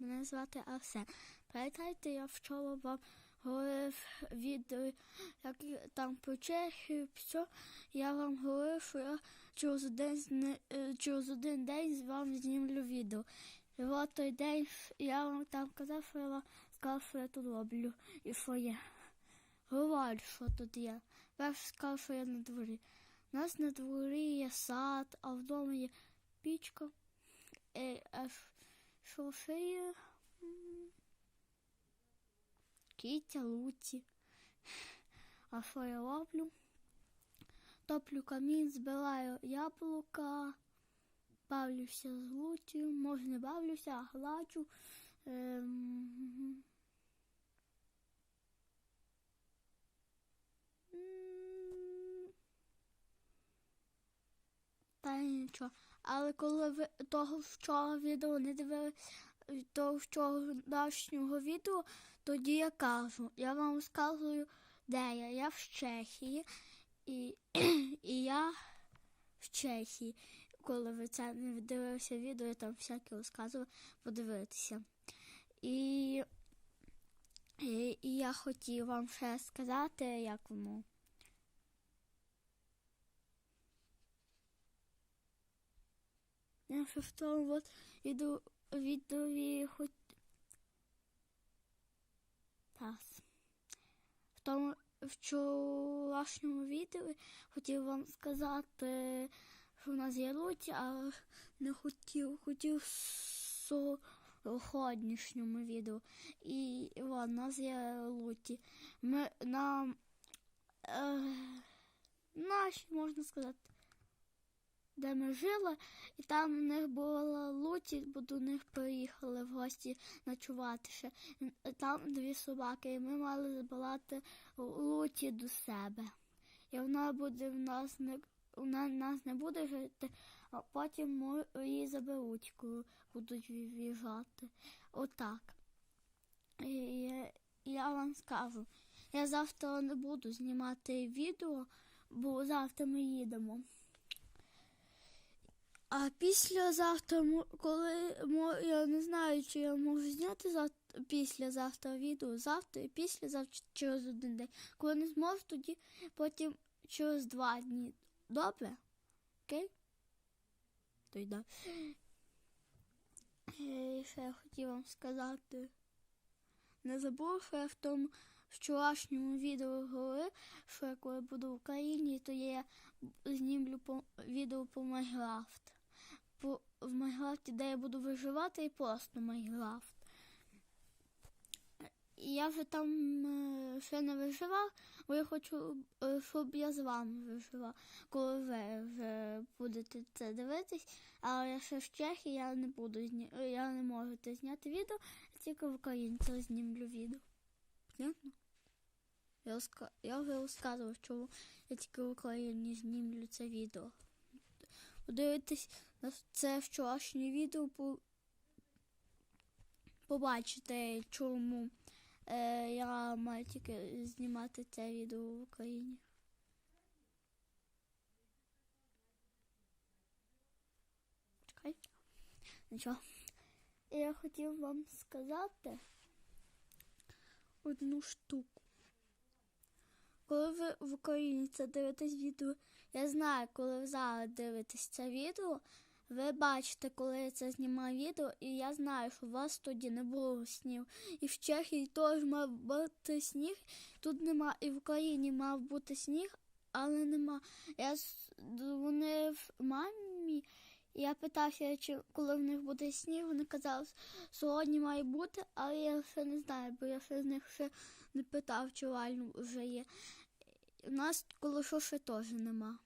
мене звати Арсен. Пам'ятаєте, я вчора вам говорив відео, як там по Чехію, все. Я вам говорив, що я через один, через один день з вами знімлю відео. І от той день я вам там казав, що я вам сказав, що я тут роблю і що є. Говорю, що тут є. Перше сказав, що я на дворі. У нас на дворі є сад, а вдома є пічка. Е, а ш- що ще Кітя, луці. А що я роблю? Топлю камін, збираю яблука, бавлюся з луттю, може не бавлюся, а гладжу. Ем... Та нічого. Але коли ви того вчора відео не дивилися, того вчорашнього відео, тоді я кажу, я вам розказую, де я. Я в Чехії, і, і я в Чехії. Коли ви це не дивилися відео, я там всяке розказував, подивитися. І, і, і я хотів вам ще сказати, як воно. Я в тому от відео, відео хоч... Раз. В тому вчорашньому відео хотів вам сказати, що в нас є луті, але не хотів, хотів в сьогоднішньому відео. І о, у нас є луті. Ми нам е, наші, можна сказати, де ми жили, і там у них була луті, бо до них приїхали в гості ночувати ще. Там дві собаки, і ми мали забирати луті до себе. І вона буде в нас не вона нас не буде жити, а потім її заберуть, коли будуть в'їжджати. Отак. Я вам скажу, я завтра не буду знімати відео, бо завтра ми їдемо. А післязавтра, коли я не знаю, чи я можу зняти завтра, післязавтра відео, завтра і післязавтра через один день. Коли не зможу, тоді потім через два дні. Добре? Окей? То й да. Е, І ще я хотів вам сказати. Не забув, що я в тому вчорашньому відео говорив, що я коли буду в Україні, то я знімлю по, відео по Майнкрафт. По, в Майнкрафті, де я буду виживати, і просто Майнкрафт. Я вже там е, ще не виживав, бо я хочу, е, щоб я з вами виживав, коли ви вже будете це дивитись, але я ще в Чехії, я не буду зні... е, я не можу це зняти відео, тільки в Україні знімлю відео. Понятно? Я вже розказував, чому я тільки в Україні знімлю це відео. Подивитись на це вчорашнє відео, по... побачите, чому е, я маю тільки знімати це відео в Україні. Чекай. Нічого. Я хотів вам сказати одну штуку. Коли ви в Україні це дивитесь відео, я знаю, коли ви зараз дивитесь це відео, ви бачите, коли я це знімаю відео, і я знаю, що у вас тоді не було снів. І в Чехії теж мав бути сніг, тут нема, і в Україні мав бути сніг, але нема. Я с- дзвонив мамі, я питався, чи коли в них буде сніг, вони казали, що сьогодні має бути, але я ще не знаю, бо я ще з них ще не питав, чи реально вже є. У нас коло ще теж нема.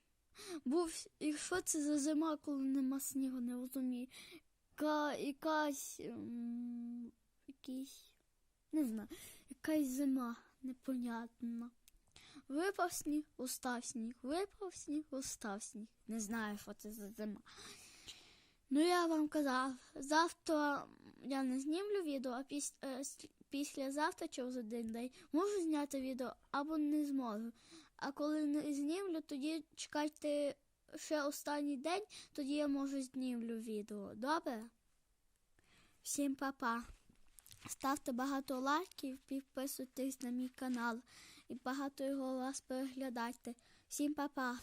Був, і що це за зима, коли нема снігу, не розумію. Яка, якась м, якийсь, не знаю, якась зима непонятна. Випав сніг, устав сніг, випав сніг, устав сніг. Не знаю, що це за зима. Ну, я вам казав, завтра я не знімлю відео, а піс, е, післязавтра через один день можу зняти відео або не зможу. А коли не знімлю, тоді чекайте ще останній день, тоді я можу знімлю відео. Добре? Всім па-па. ставте багато лайків, підписуйтесь на мій канал і багато його вас переглядайте. Всім па-па!